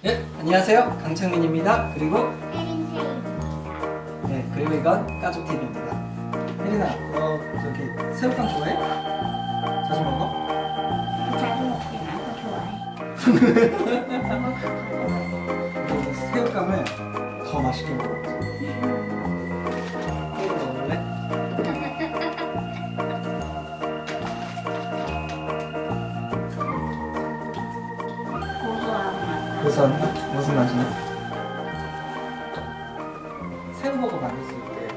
네, 안녕하세요. 강창민입니다. 그리고. 네, 그리고 이건 까족TV입니다. 혜린아, 너 저기 새우깡 좋아해? 자주 먹어? 새우깡을 더 맛있게 먹어 맛. 고소한 맛? 무슨 맛이냐? 새우버거 만들 수 있대.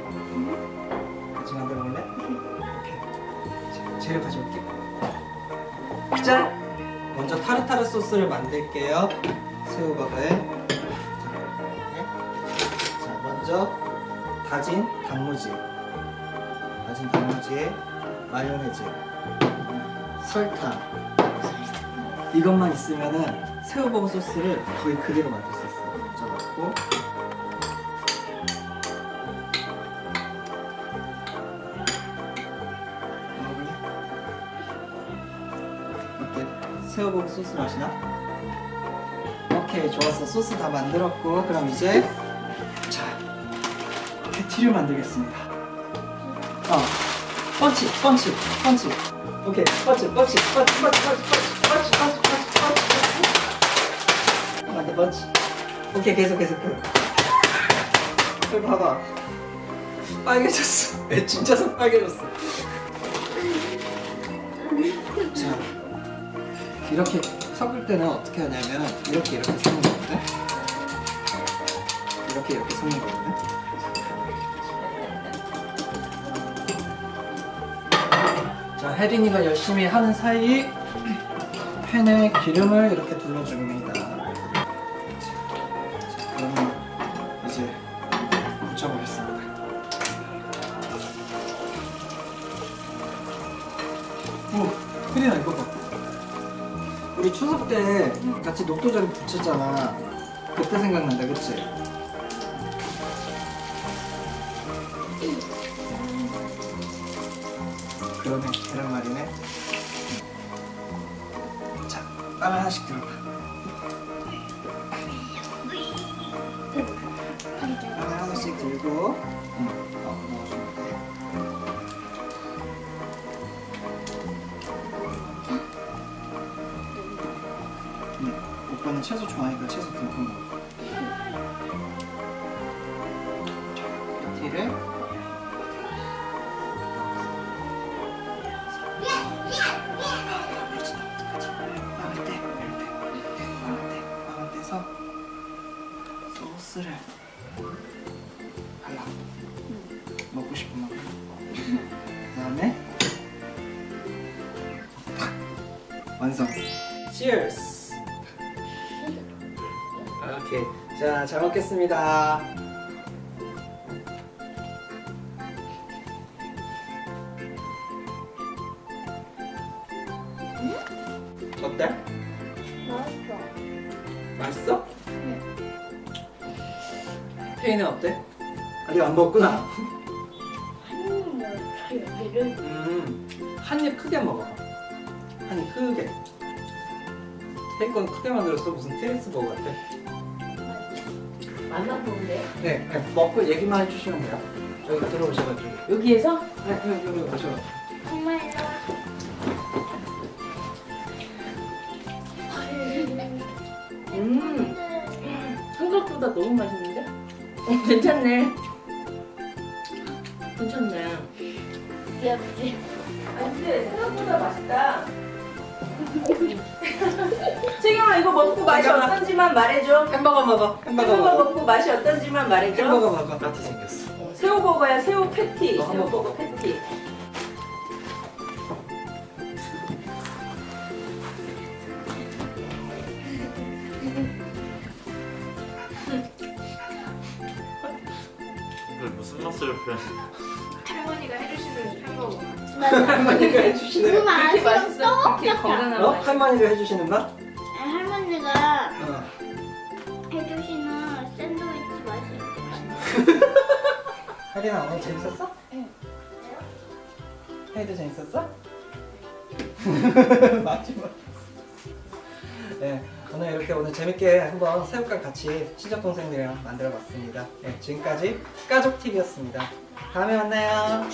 같이 만들어 볼래? 재료 가져올게. 짠! 먼저 타르타르 소스를 만들게요. 새우버거에. 자, 먼저 다진 단무지. 다진 단무지에 마요네즈, 설탕. 이것만 있으면은 새우버거 소스를 거의 그대로 만들 수 있어요. 먼저 넣고? 어때? 새우버거 소스 맛이나? 오케이 좋았어 소스 다 만들었고 그럼 이제 자 패티를 만들겠습니다. 어 펀치 펀치 펀치 오케이 펀치 펀치 펀치 펀치 펀치 펀치 펀치 펀치 펀치 오케이 계속 계속 계속. 여기 봐봐. 빨개졌어. 내 진짜 손 빨개졌어. 자 이렇게 섞을 때는 어떻게 하냐면 이렇게 이렇게 섞는 거거든 이렇게 이렇게 섞는 거거든 자 혜린이가 열심히 하는 사이 팬에 기름을 이렇게 둘러줍니다 붙여보겠습니다. 오 혜린아 이거 봐. 우리 추석 때 같이 녹두전에 붙였잖아. 그때 생각난다 그치? 그러네 계란말이네. 자, 빵 하나씩 들어봐 응, 어, 넣어주면 돼 응, 오빠는 채소 좋아하니까 채소 먹어 자, 패티를. 빵을 떼, 빵을 떼, 빵을 떼, 빵을 떼서 소스를 완성. Cheers. 오케이, 자, 잘 먹겠습니다. 어때? 맛있어. 맛있어? 응. 페이는 어때? 아직 안 먹었구나. 한입 여기를 음, 한 입 크게 먹어. 한입 크게. 케이크는 크게 만들었어. 무슨 테니스 버거 같아. 만나 보는데 네, 네, 먹고 얘기만 해주시면 돼요. 저기 들어오셔가지고. 여기에서 네, 네, 여기 오셔. 정말로 음 생각보다 너무 맛있는데 어, 괜찮네 괜찮네 귀엽지? 아 근데 생각보다 맛있다 채경아 이거 먹고 맛이 채경아. 어떤지만 말해줘 햄버거 먹어. 햄버거 햄버거 먹어. 먹고 맛이 어떤지만 말해줘 햄버거 먹어. 같이 생겼어. 새우버거야 새우 패티 한번 새우버거 패티 이걸 무슨 맛을 표현? 할머니가 해주시는 햄버거. 할머니가 해주시는. 무슨 그렇게? 맛있어? 그렇게 떡 건강한 어? 맛 할머니가 해주시는 맛? 할머니가 어. 해주시는 샌드위치 맛이 혜린아 오늘 재밌었어? 응. 혜리도 재밌었어? 맞지 마. 네, 오늘 이렇게 오늘 재밌게 한번 새우깡 같이 친척 동생들이랑 만들어봤습니다. 네, 지금까지 까족 TV였습니다. 다음에 만나요.